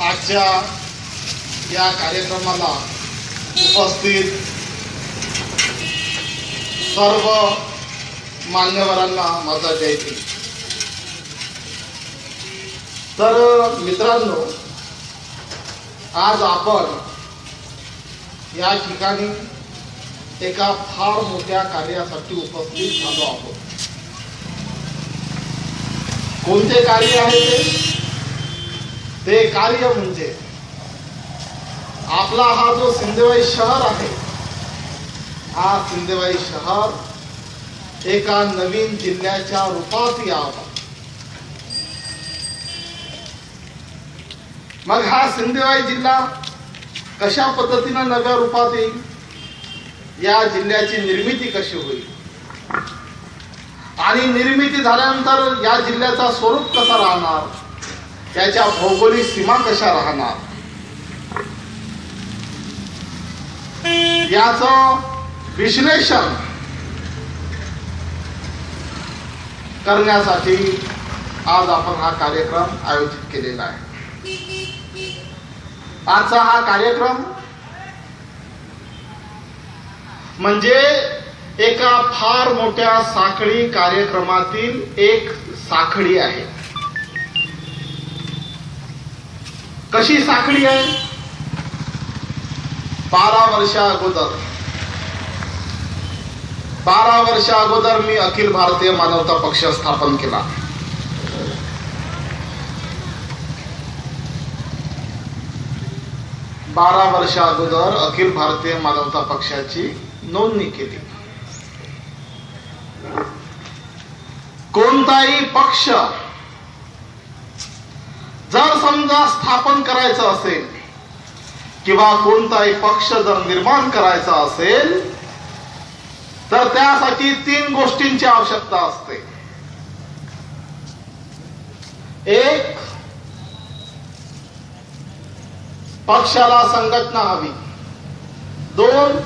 आजच्या या कार्यक्रमाला उपस्थित सर्व मान्यवरांना माझा द्यायची. तर मित्रांनो आज आपण या ठिकाणी एका फार मोठ्या कार्यासाठी उपस्थित झालो आहोत. कोणते कार्य आहे ते? कार्य म्हणजे आपला हा जो सिंदेवाई शहर आहे हा सिंदेवाई शहर एका नवीन जिल्ह्याच्या रूपात यावा. मग हा सिंदेवाई जिल्हा कशा पद्धतीनं नव्या रूपात येईल? या जिल्ह्याची निर्मिती कशी होईल? आणि निर्मिती झाल्यानंतर या जिल्ह्याचा स्वरूप कसा राहणार? त्याच्या भौगोलिक सीमा कशा राहणार? याच विश्लेषण करण्यासाठी आज आपण हा कार्यक्रम आयोजित केलेला आहे. आजचा हा कार्यक्रम म्हणजे एका फार मोठ्या साखळी कार्यक्रमातील एक साखळी आहे. कशी साखळी आहे? बारा वर्षा अगोदर. बारा वर्षा अगोदर मी अखिल भारतीय मानवता पक्ष स्थापन केला. बारा वर्षा अगोदर अखिल भारतीय मानवता पक्षाची नोंदणी केली. कोणताही पक्ष जर समजा स्थापन करायचं असेल किंवा कोणताही पक्ष जर निर्माण करायचा असेल तर त्यासाठी तीन गोष्टींची आवश्यकता असते. एक पक्षाला संघटना हवी. दोन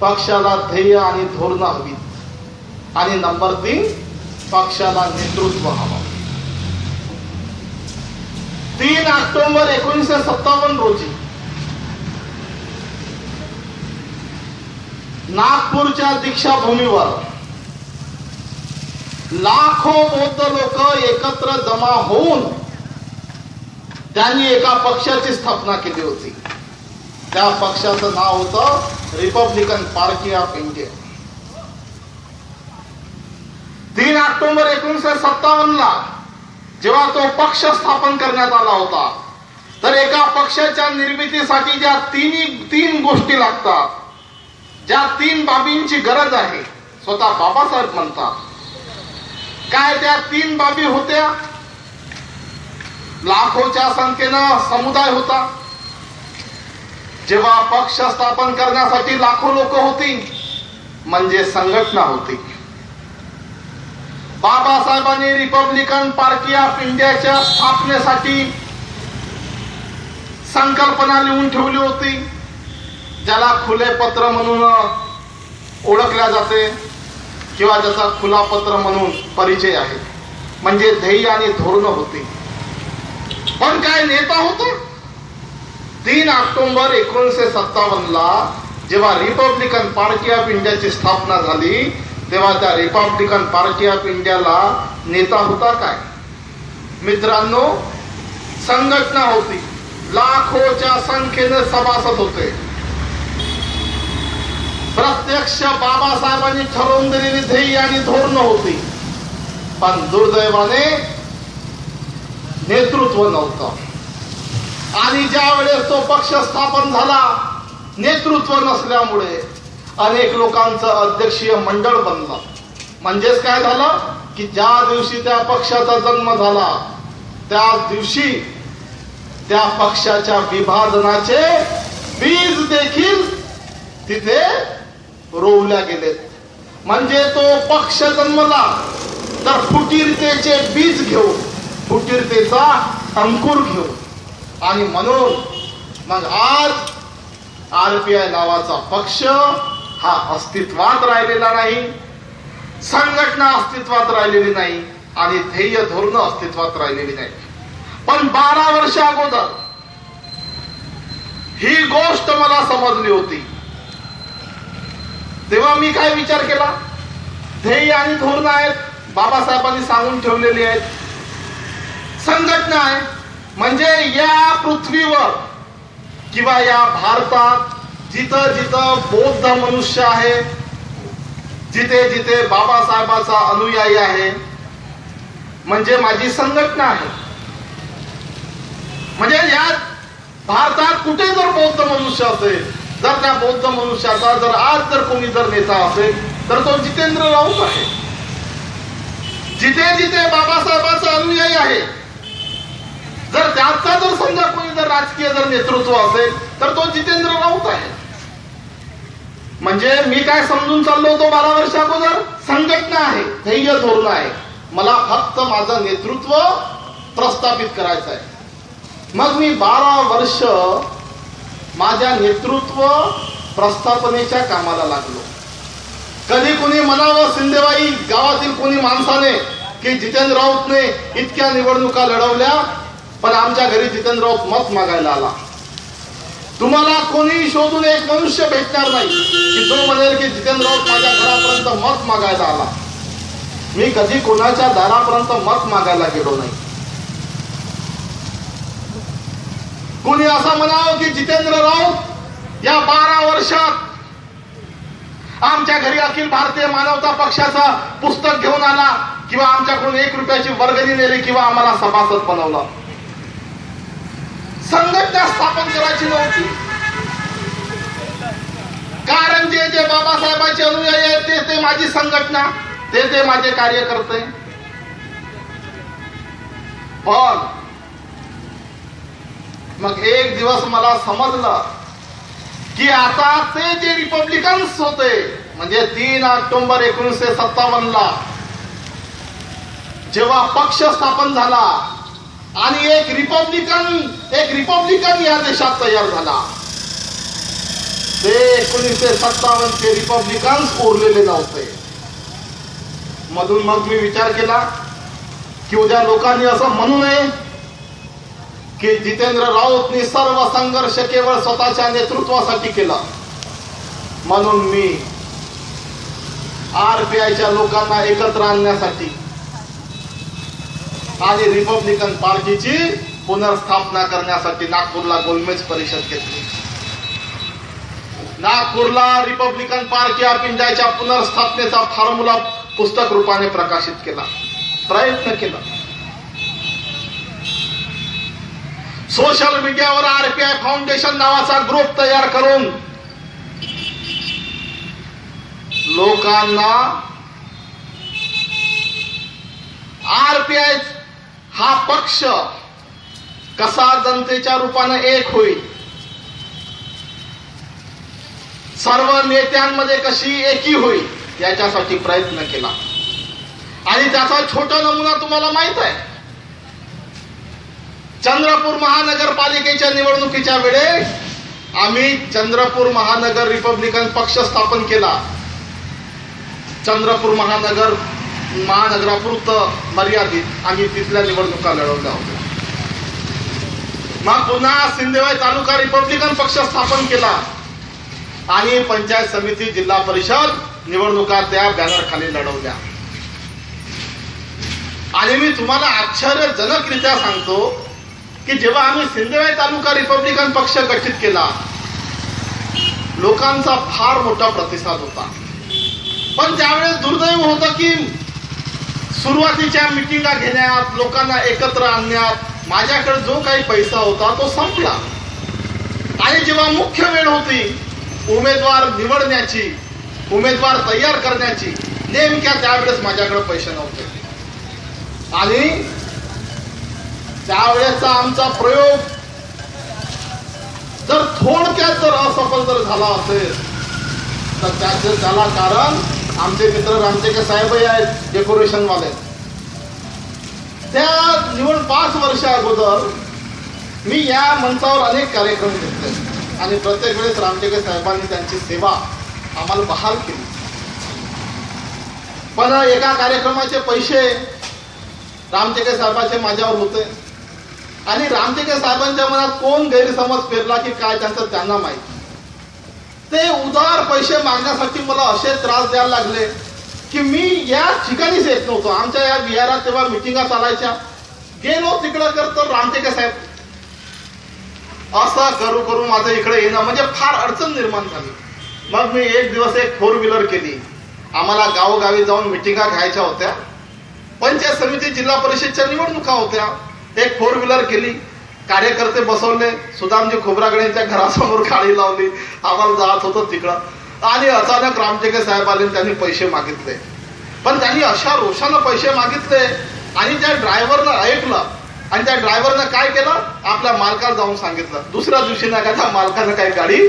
पक्षाला ध्येय आणि धोरण हवी. आणि नंबर तीन पक्षाला नेतृत्व हवं. तीन ऑक्टोबर एकोणीसशे सत्तावन्न रोजी नागपूरच्या दीक्षाभूमीवर लाखो बौद्ध लोक एकत्र जमा होऊन त्यांनी एका पक्षाची स्थापना केली होती. त्या पक्षाचं नाव होतं रिपब्लिकन पार्टी ऑफ इंडिया तीन ऑक्टोबर एकोणीसशे सत्तावन्न ला जेव्हा तो पक्ष स्थापन करण्यात आला होता तर एका पक्षाच्या निर्मितीसाठी ज्या तिन्ही तीन गोष्टी लागतात ज्या तीन बाबींची गरज आहे स्वतः बाबासाहेब म्हणतात. काय त्या तीन बाबी होत्या? लाखोच्या संख्येनं समुदाय होता. जेव्हा पक्ष स्थापन करण्यासाठी लाखो लोक होती म्हणजे संघटना होती. बाबासाहेबांनी रिपब्लिकन पार्टी ऑफ इंडियाच्या स्थापनेसाठी संकल्पना लिहून ठेवली होती ज्याला खुले पत्र म्हणून ओळखल्या जाते किंवा ज्याचा खुला पत्र म्हणून परिचय आहे. म्हणजे ध्येय आणि धोरण होती. पण काय नेता होता? तीन ऑक्टोबर एकोणीसशे सत्तावन्न ला जेव्हा रिपब्लिकन पार्टी ऑफ इंडियाची स्थापना झाली तेव्हा त्या रिपब्लिकन पार्टी ऑफ इंडियाला नेता होता काय? मित्रांनो संघटना होती. लाखोच्या संख्येने सभासद होते. प्रत्यक्ष बाबासाहेबांनी ठरवून दिलेली ध्येय आणि धोरण होती. पण दुर्दैवाने नेतृत्व नव्हतं. आणि ज्या वेळेस तो पक्ष स्थापन झाला नेतृत्व नसल्यामुळे अनेक लोकांचं अध्यक्षीय मंडळ बनलं. म्हणजेच काय झालं? की ज्या दिवशी त्या पक्षाचा जन्म झाला त्या दिवशी त्या पक्षाच्या विभाजनाचे बीज देखील तिथे रोवल्या गेलेत. म्हणजे तो पक्ष जन्मला तर फुटीरतेचे बीज घेऊन फुटीरतेचा अंकुर घेऊ आणि म्हणून मग आज आरपीआय नावाचा पक्ष हा अस्तित्वात राहिलेला नाही संघटना अस्तित्वात राहिलेली नाही आणि ध्येय धोरण अस्तित्वात राहिलेली नाही. पण बारा वर्ष अगोदर ही गोष्ट मला समजली होती. तेव्हा मी काय विचार केला? ध्येय आणि धोरण आहेत बाबासाहेबांनी सांगून ठेवलेली आहेत. संघटना आहे. म्हणजे या पृथ्वीवर किंवा या भारतात जिथं जिथं बौद्ध मनुष्य आहे जिथे जिथे बाबासाहेबाचा अनुयायी आहे म्हणजे माझी संघटना आहे. म्हणजे या भारतात कुठे जर बौद्ध मनुष्य असेल जर त्या बौद्ध मनुष्याचा जर आज जर कोणी जर नेता असेल तर तो जितेंद्र राऊत आहे. जिथे जिथे बाबासाहेबाचा अनुयायी आहे जर त्याचा जर समजा कोणी जर राजकीय जर नेतृत्व असेल तर तो जितेंद्र राऊत आहे. म्हणजे मी काय समजून चाललो होतो बारा वर्ष अगोदर? संघटना आहे ध्येय धोरण आहे. मला फक्त माझं नेतृत्व प्रस्थापित करायचं आहे मग मी बारा वर्ष माझ्या नेतृत्व प्रस्थापनेच्या कामाला लागलो. कधी कोणी म्हणावं शिंदेबाई गावातील कोणी माणसाने की जितेंद्र राऊतने इतक्या निवडणुका लढवल्या पण आमच्या घरी जितेंद्रराव मत मागायला आला. तुम्हाला कोणी शोधून एक मनुष्य भेटणार नाही की तो म्हणेल की जितेंद्रराव माझ्या घरापर्यंत मत मागायला आला. मी कधी कोणाच्या दारापर्यंत मत मागायला गेलो नाही. कोणी असं म्हणावं की जितेंद्र राऊत या बारा वर्षात आमच्या घरी अखिल भारतीय मानवता पक्षाचं पुस्तक घेऊन आला किंवा आमच्याकडून एक रुपयाची वर्गणी नेली किंवा आम्हाला सभासद बनवलं. संघटना स्थापन करायची नव्हती. कारण जे जे बाबासाहेबांचे अनुयायी आहेत ते ते माझी संघटना ते ते माझे कार्यकर्ते. पण मग एक दिवस मला समजलं की आता ते जे रिपब्लिकन्स होते म्हणजे तीन ऑक्टोबर एकोणीसशे सत्तावन्न ला जेव्हा पक्ष स्थापन झाला आणि एक रिपब्लिकन एक रिपब्लिकन या देशात तयार झाला. ते एकोणीसशे सत्तावन्नचे रिपब्लिकन्स उरलेले नव्हते. मधून मग मी विचार केला की उद्या लोकांनी असं म्हणू नये की जितेंद्र राऊतनी सर्व संघर्ष केवळ स्वतःच्या नेतृत्वासाठी केला. म्हणून मी आरपीआयच्या लोकांना एकत्र आणण्यासाठी आणि रिपब्लिकन पार्टीची पुनर्स्थापना करण्यासाठी नागपूरला गोलमेज परिषद घेतली. नागपूरला रिपब्लिकन पार्टी ऑफ इंडियाच्या पुनर्स्थापनेचा फॉर्म्युला पुस्तक रूपाने प्रकाशित केला. प्रयत्न केला. सोशल मीडियावर आरपीआय फाउंडेशन नावाचा ग्रुप तयार करून लोकांना आरपीआय हा पक्ष कसा जनतेच्या रूपाने एक होईल. सर्व नेत्यांमध्ये कशी एकी होईल याच्यासाठी प्रयत्न केला. आणि त्याचा छोटा नमुना तुम्हाला माहीत आहे. चंद्रपूर महानगरपालिकेच्या निवडणुकीच्या वेळेस आम्ही चंद्रपूर महानगर रिपब्लिकन पक्ष स्थापन केला. चंद्रपूर महानगर महानगरापुरतं मर्यादित आम्ही तिथल्या निवडणुका लढवल्या होत्या. मग पुन्हा सिंदेवाई तालुका रिपब्लिकन पक्ष स्थापन केला. आणि पंचायत समिती जिल्हा परिषद निवडणुका त्या बॅनर खाली लढवल्या. आणि मी तुम्हाला आश्चर्यजनकरित्या सांगतो की जेव्हा आम्ही सिंदेवाई तालुका रिपब्लिकन पक्ष गठीत केला लोकांचा फार मोठा प्रतिसाद होता. पण त्यावेळेस दुर्दैव होतं की सुरुवातीच्या मिटिंगा घेण्यात लोकांना एकत्र आणण्यात माझ्याकडे जो काही पैसा होता तो संपला. आणि जेव्हा मुख्य वेळ होती उमेदवार निवडण्याची उमेदवार तयार करण्याची नेमक्या त्यावेळेस माझ्याकडे पैसे नव्हते. आणि त्यावेळेचा आमचा प्रयोग जर थोडक्यात जर असफल जर झाला असेल तर त्याचं त्याला कारण आमचे मित्र रामटेकर साहेबही आहेत डेकोरेशन वाले त्या निवड पाच वर्ष अगोदर मी या मंचावर अनेक कार्यक्रम घेतले. आणि प्रत्येक वेळेस रामटेकर साहेबांनी त्यांची सेवा आम्हाला बहाल केली. पण एका कार्यक्रमाचे पैसे रामटेके साहेबांचे माझ्यावर होते. आणि रामटेके साहेबांच्या मनात कोण गैरसमज पेरला की काय त्यांचं त्यांना माहिती. ते उदार पैसे मागण्यासाठी मला असे त्रास द्यायला लागले की मी या ठिकाणीच येत नव्हतो. आमच्या या विहारात तेव्हा मिटिंगा चालायच्या. गेलो तिकडं कर तर रामटेके साहेब. असं करू करू माझं इकडे येणं म्हणजे फार अडचण निर्माण झाली. मग मी एक दिवस एक फोर व्हीलर केली. आम्हाला गावोगावी जाऊन मिटिंगा घ्यायच्या होत्या. पंचायत समिती जिल्हा परिषदच्या निवडणुका होत्या. एक फोर व्हीलर केली. कार्यकर्ते बसवले सुदामजी खोबरागडे यांच्या घरासमोर गाडी लावली आम्हाला जात होतं तिकडं. आणि अचानक रामटेके साहेब आले त्यांनी पैसे मागितले. पण त्यांनी अशा रोषानं पैसे मागितले आणि त्या ड्रायव्हरनं ऐकलं. आणि त्या ड्रायव्हरनं काय केलं? आपल्या मालकाला जाऊन सांगितलं. दुसऱ्या दिवशी ना का त्या मालकानं काही गाडी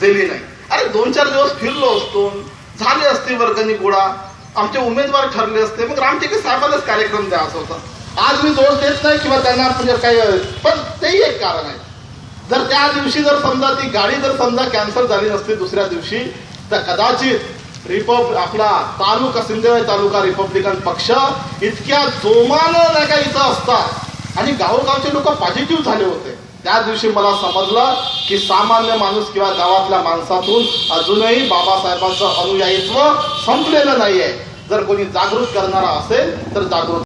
दिली नाही. अरे दोन चार दिवस फिरलो असतो. झाले असते वर्गणी गोळा. आमचे उमेदवार ठरले असते. मग रामटेके साहेबालाच कार्यक्रम द्यायचा होता. आज मी दोष देत नाही किंवा त्यांना म्हणजे काही पण तेही एक कारण आहे. जर त्या दिवशी जर समजा ती गाडी जर समजा कॅन्सल झाली नसती दुसऱ्या दिवशी तर कदाचित रिपब आपला तालुका सिंधेवाडी तालुका रिपब्लिकन पक्ष इतक्या जोमानं नाही का इथं असता आणि गावोगावचे लोक पॉझिटिव्ह झाले होते. त्या दिवशी मला समजलं की सामान्य माणूस किंवा गावातल्या माणसातून अजूनही बाबासाहेबांचं अनुयायित्व संपलेलं नाहीये. जर कोणी जागृत करणारा असेल तर जागृत